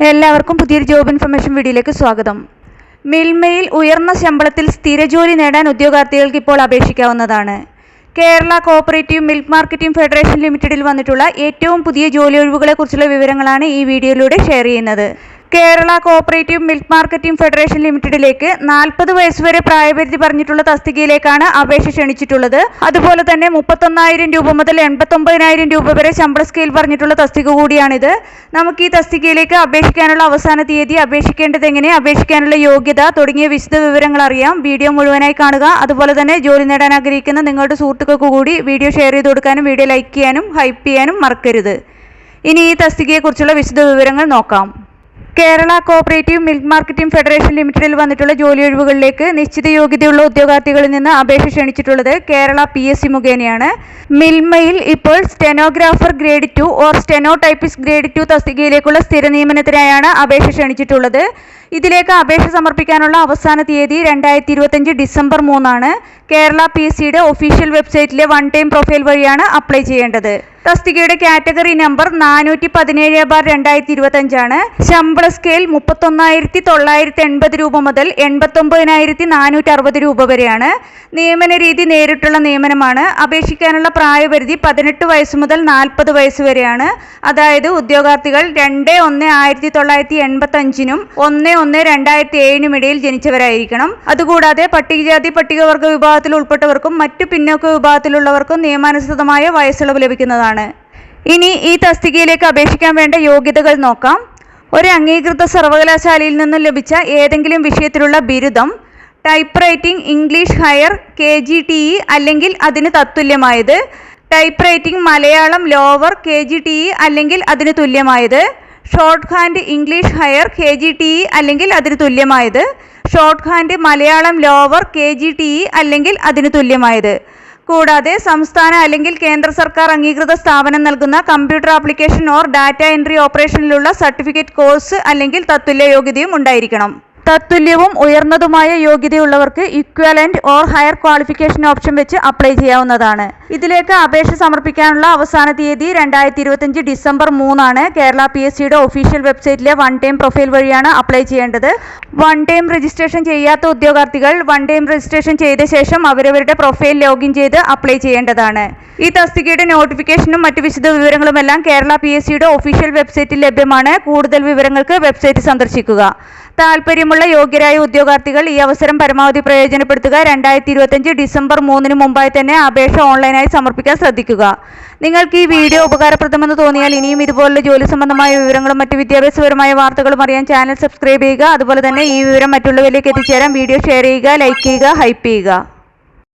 എല്ലാവർക്കും പുതിയൊരു job information വീഡിയോയിലേക്ക് സ്വാഗതം. മിൽമയിൽ ഉയർന്ന ശമ്പളത്തിൽ സ്ഥിരജോലി നേടാൻ ഉദ്യോഗാർത്ഥികൾക്ക് ഇപ്പോൾ അപേക്ഷിക്കാവുന്നതാണ്. Kerala cooperative milk marketing federation ലിമിറ്റഡിൽ വന്നിട്ടുള്ള ഏറ്റവും പുതിയ ജോലി ഒഴിവുകളെക്കുറിച്ചുള്ള വിവരങ്ങളാണ് ഈ വീഡിയോയിലൂടെ ഷെയർ ചെയ്യുന്നത്. Kerala cooperative milk marketing federation ലിമിറ്റഡിലേക്ക് നാൽപ്പത് വയസ്സുവരെ പ്രായപരിധി പറഞ്ഞിട്ടുള്ള തസ്തികയിലേക്കാണ് അപേക്ഷ ക്ഷണിച്ചിട്ടുള്ളത്. അതുപോലെ തന്നെ മുപ്പത്തൊന്നായിരം രൂപ മുതൽ എൺപത്തൊമ്പതിനായിരം രൂപ വരെ ശമ്പള സ്കെയിൽ പറഞ്ഞിട്ടുള്ള തസ്തിക കൂടിയാണിത്. നമുക്ക് ഈ തസ്തികയിലേക്ക് അപേക്ഷിക്കാനുള്ള അവസാന തീയതി അപേക്ഷിക്കേണ്ടത് എങ്ങനെ അപേക്ഷിക്കാനുള്ള യോഗ്യത തുടങ്ങിയ വിശദ വിവരങ്ങൾ അറിയാം. വീഡിയോ മുഴുവനായി കാണുക. അതുപോലെ തന്നെ ജോലി നേടാൻ ആഗ്രഹിക്കുന്ന നിങ്ങളുടെ സുഹൃത്തുക്കൾക്ക് കൂടി വീഡിയോ ഷെയർ ചെയ്ത് കൊടുക്കാനും വീഡിയോ ലൈക്ക് ചെയ്യാനും ഹൈപ്പ് ചെയ്യാനും മറക്കരുത്. ഇനി ഈ തസ്തികയെക്കുറിച്ചുള്ള വിശദ വിവരങ്ങൾ നോക്കാം. Kerala cooperative milk marketing federation ലിമിറ്റഡിൽ വന്നിട്ടുള്ള ജോലി ഒഴിവുകളിലേക്ക് നിശ്ചിത യോഗ്യതയുള്ള ഉദ്യോഗാർത്ഥികളിൽ നിന്ന് അപേക്ഷ ക്ഷണിച്ചിട്ടുള്ളത് കേരള പി എസ് സി മുഖേനയാണ്. മിൽമയിൽ ഇപ്പോൾ stenographer grade two or steno typist grade two തസ്തികയിലേക്കുള്ള സ്ഥിര നിയമനത്തിനായാണ് അപേക്ഷ ക്ഷണിച്ചിട്ടുള്ളത്. ഇതിലേക്ക് അപേക്ഷ സമർപ്പിക്കാനുള്ള അവസാന തീയതി രണ്ടായിരത്തി ഇരുപത്തഞ്ച് ഡിസംബർ മൂന്നാണ്. കേരള പി എസ് സിയുടെ ഒഫീഷ്യൽ വെബ്സൈറ്റിലെ വൺ ടൈം പ്രൊഫൈൽ വഴിയാണ് അപ്ലൈ ചെയ്യേണ്ടത്. തസ്തികയുടെ കാറ്റഗറി നമ്പർ നാനൂറ്റി പതിനേഴ് ബാർ രണ്ടായിരത്തി ഇരുപത്തഞ്ചാണ് ശമ്പള സ്കെയിൽ മുപ്പത്തൊന്നായിരത്തി തൊള്ളായിരത്തി എൺപത് രൂപ മുതൽ എൺപത്തൊമ്പതിനായിരത്തി നാനൂറ്റി അറുപത് രൂപ വരെയാണ്. നിയമന രീതി നേരിട്ടുള്ള നിയമനമാണ്. അപേക്ഷിക്കാനുള്ള പ്രായപരിധി പതിനെട്ട് വയസ്സ് മുതൽ നാൽപ്പത് വയസ്സ് വരെയാണ്. അതായത് ഉദ്യോഗാർത്ഥികൾ രണ്ട് ഒന്ന് ആയിരത്തി തൊള്ളായിരത്തി എൺപത്തി അഞ്ചിനും ഒന്ന് ഒന്ന് രണ്ടായിരത്തി ഏഴിനും ഇടയിൽ ജനിച്ചവരായിരിക്കണം. അതുകൂടാതെ പട്ടികജാതി പട്ടികവർഗ വിഭാഗത്തിൽ ഉൾപ്പെട്ടവർക്കും മറ്റു പിന്നോക്ക വിഭാഗത്തിലുള്ളവർക്കും നിയമാനുസൃതമായ വയസ്സിളവ് ലഭിക്കുന്നതാണ്. ഇനി ഈ തസ്തികയിലേക്ക് അപേക്ഷിക്കാൻ വേണ്ട യോഗ്യതകൾ നോക്കാം. ഒരു അംഗീകൃത സർവകലാശാലയിൽ നിന്നും ലഭിച്ച ഏതെങ്കിലും വിഷയത്തിലുള്ള ബിരുദം typewriting English higher K G T E അല്ലെങ്കിൽ അതിന് തത്തുല്യമായത് typewriting Malayalam lower K G T E അല്ലെങ്കിൽ അതിന് തുല്യമായത് shorthand English higher K G T E അല്ലെങ്കിൽ അതിന് തുല്യമായത്. Shorthand Malayalam lower K G T E അല്ലെങ്കിൽ അതിന് തുല്യമായത്. കൂടാതെ സംസ്ഥാന അല്ലെങ്കിൽ കേന്ദ്ര സർക്കാർ അംഗീകൃത സ്ഥാപനം നൽകുന്ന computer application or data entry ഓപ്പറേഷനിലുള്ള certificate course അല്ലെങ്കിൽ തത്തുല്യ യോഗ്യതയും ഉണ്ടായിരിക്കണം. തത്തുല്യവും ഉയർന്നതുമായ യോഗ്യതയുള്ളവർക്ക് equivalent or higher qualification option വെച്ച് അപ്ലൈ ചെയ്യാവുന്നതാണ്. ഇതിലേക്ക് അപേക്ഷ സമർപ്പിക്കാനുള്ള അവസാന തീയതി രണ്ടായിരത്തി ഇരുപത്തിയഞ്ച് ഡിസംബർ മൂന്നാണ്. കേരള പി എസ് സിയുടെ ഒഫീഷ്യൽ വെബ്സൈറ്റിലെ വൺ ടൈം പ്രൊഫൈൽ വഴിയാണ് അപ്ലൈ ചെയ്യേണ്ടത്. വൺ ടൈം രജിസ്ട്രേഷൻ ചെയ്യാത്ത ഉദ്യോഗാർത്ഥികൾ വൺ ടൈം രജിസ്ട്രേഷൻ ചെയ്ത ശേഷം അവരവരുടെ പ്രൊഫൈൽ ലോഗിൻ ചെയ്ത് അപ്ലൈ ചെയ്യേണ്ടതാണ്. ഈ തസ്തികയുടെ നോട്ടിഫിക്കേഷനും മറ്റു വിശദ വിവരങ്ങളുമെല്ലാം കേരള പി എസ് സിയുടെ ഒഫീഷ്യൽ വെബ്സൈറ്റിൽ ലഭ്യമാണ്. കൂടുതൽ വിവരങ്ങൾക്ക് വെബ്സൈറ്റ് സന്ദർശിക്കുക. താല്പര്യമുള്ള യോഗ്യരായ ഉദ്യോഗാർത്ഥികൾ ഈ അവസരം പരമാവധി പ്രയോജനപ്പെടുത്തുക. രണ്ടായിരത്തി ഇരുപത്തഞ്ച് ഡിസംബർ മൂന്നിന് മുമ്പായി തന്നെ അപേക്ഷ ഓൺലൈനായി സമർപ്പിക്കാൻ ശ്രദ്ധിക്കുക. നിങ്ങൾക്ക് ഈ വീഡിയോ ഉപകാരപ്രദമെന്ന് തോന്നിയാൽ ഇനിയും ഇതുപോലുള്ള ജോലി സംബന്ധമായ വിവരങ്ങളും മറ്റ് വിദ്യാഭ്യാസപരമായ വാർത്തകളും അറിയാൻ ചാനൽ സബ്സ്ക്രൈബ് ചെയ്യുക. അതുപോലെ തന്നെ ഈ വിവരം മറ്റുള്ളവരിലേക്ക് എത്തിച്ചേരാൻ വീഡിയോ ഷെയർ ചെയ്യുക ലൈക്ക് ചെയ്യുക ഹൈപ്പ് ചെയ്യുക.